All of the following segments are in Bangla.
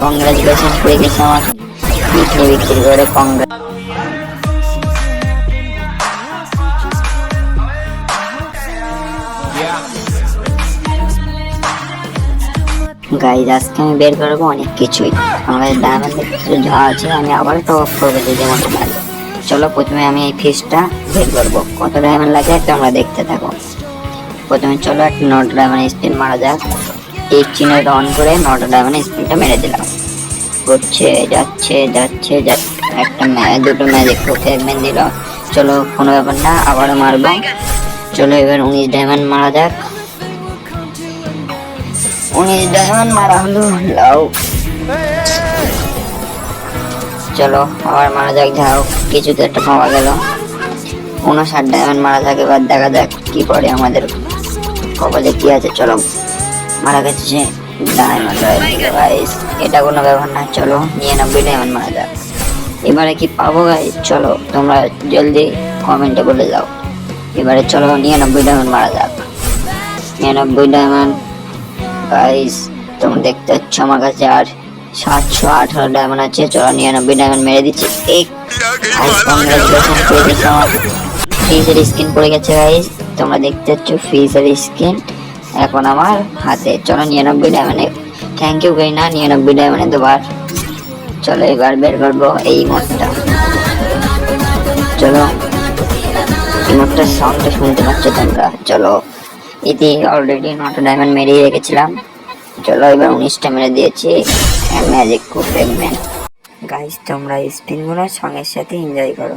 কংগ্রাচুলেশন করে গেছে বিক্রি বিক্রি করে কংগ্রা গাইজ আজকে আমি বের করব অনেক কিছুই। আমার ডায়মন্ডের কিছু যা আছে, আমি আবার টপ আপ করব যদি মতো লাগে চলো, প্রথমে আমি এই ফিসটা বের করব। কত ডায়মন্ড লাগে তোমরা দেখতে থাকো। প্রথমে চলো একটা নট ডায়মন্ড স্পিন মারা যাক। এই চিহ্নটা অন করে নট ডায়মন্ড স্পিনটা মেরে দিলাম। হচ্ছে যাচ্ছে যাচ্ছে একটা দুটো ম্যাজিক ফ্রেগমেন্ট দিল। চলো, কোনো ব্যাপার না, আবারও মারবো। চলো এবার উনিশ ডায়মন্ড মারা যাক। উনিশ ডায়মন্ড মারা হলো, লাউ। চলো, আবার মারা যাক যাও কিছুতে একটা পাওয়া গেল। উনষাট ডায়মন্ড মারা যাক, এবার দেখা যাক কি করে আমাদের। কপালে কি আছে, চলো। মারা গেছে এটা কোনো ব্যাপার না, চলো নিরানব্বই ডায়মন্ড মারা যাক। এবারে কি পাবো গাইস চলো, তোমরা জলদি কমেন্টে বলে যাও। এবারে চলো, নিরানব্বই ডায়মন্ড মারা যাক। নিরানব্বই ডায়মন্ড গাইস তোমরা দেখতে পাচ্ছ আমার কাছে আর সাতশো আঠারো ডায়মন্ড আছে। চলো, নিরানব্বই ডায়মন্ড মেরে দিচ্ছি। ফ্রিজের স্ক্রিন পড়ে গেছে গাইস তোমরা দেখতে পাচ্ছ ফ্রিজের স্ক্রিন এখন আমার হাতে। চলো নিরানব্বই ডায়মন্ডে থ্যাংক ইউ গাই না, নিরানব্বই ডায়মন্ডে দুবার। চলো এবার বের করব এই মোটটা চলো, এই মোটটার সাউন্ডটা শুনতে পাচ্ছ তোমরা। চলো, ইতি অলরেডি নটা ডায়মন্ড মেরিয়ে রেখেছিলাম। চলো এবার উনিশটা মেরে দিয়েছি। ম্যাজিক খুব ফ্রেগমেন্ট গাইস তোমরা স্পিনগুলো সঙ্গের সাথে এনজয় করো।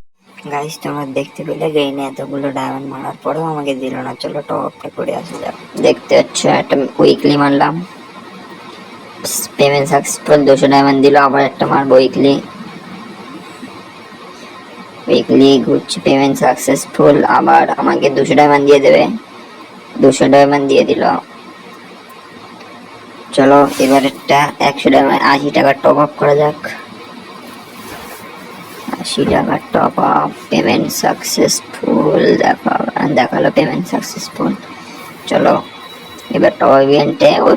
গাইস তোমরা দেখতে পেলে গেইনে এতগুলো ডায়মন্ড মারার পরেও আমাকে দিল না। চলো টপ টপটা করে আসা যাক। দেখতে হচ্ছে একটা উইকলি মারলাম। পেমেন্ট সাকসেসফুল দুশো ডায়মন্ড দিল, আবার একটা মারবো উইকলি উইকলি ঘুরছে পেমেন্ট সাকসেসফুল আবার আমাকে দুশো ডায়মন্ড দিয়ে দেবে। দুশো ডায়মন্ড দিয়ে দিল। চলো, এবার একটা একশো ডায়মন্ড আশি টাকা টপ আপ করা যাক। আশি টাকা টপ আপ পেমেন্ট সাকসেসফুল দেখা, দেখাল পেমেন্ট সাকসেসফুল চলো, এবার টপ ইভেন্টে ওই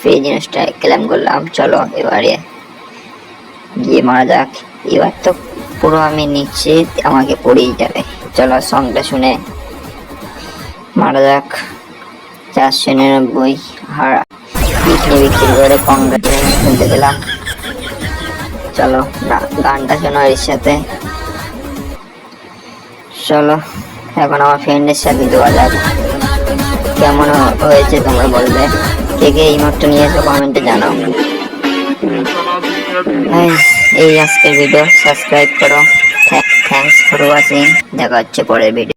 ফ্রি জিনিসটা ক্লেম করলাম। চলো, এবারে গিয়ে মারা যাক। এবার তো পুরো আমি নিশ্চিত আমাকে পড়েই যাবে চলো সংটা শুনে মারা যাক। চারশো নিরানব্বই, হার, বিক্রি বিক্রি করে কংগ্রেস শুনতে পেলাম। চলো গানটা শোনো এর সাথে। চলো, এখন আমার ফ্রেন্ডের সাথে দেওয়া যাক। কেমন হয়েছে তোমরা বলবে। কে কে এই নোটটা নিয়েছো কমেন্টে জানাও। এই আজকের ভিডিও সাবস্ক্রাইব করো। থ্যাংকস ফর ওয়াচিং দেখা হচ্ছে পরের ভিডিও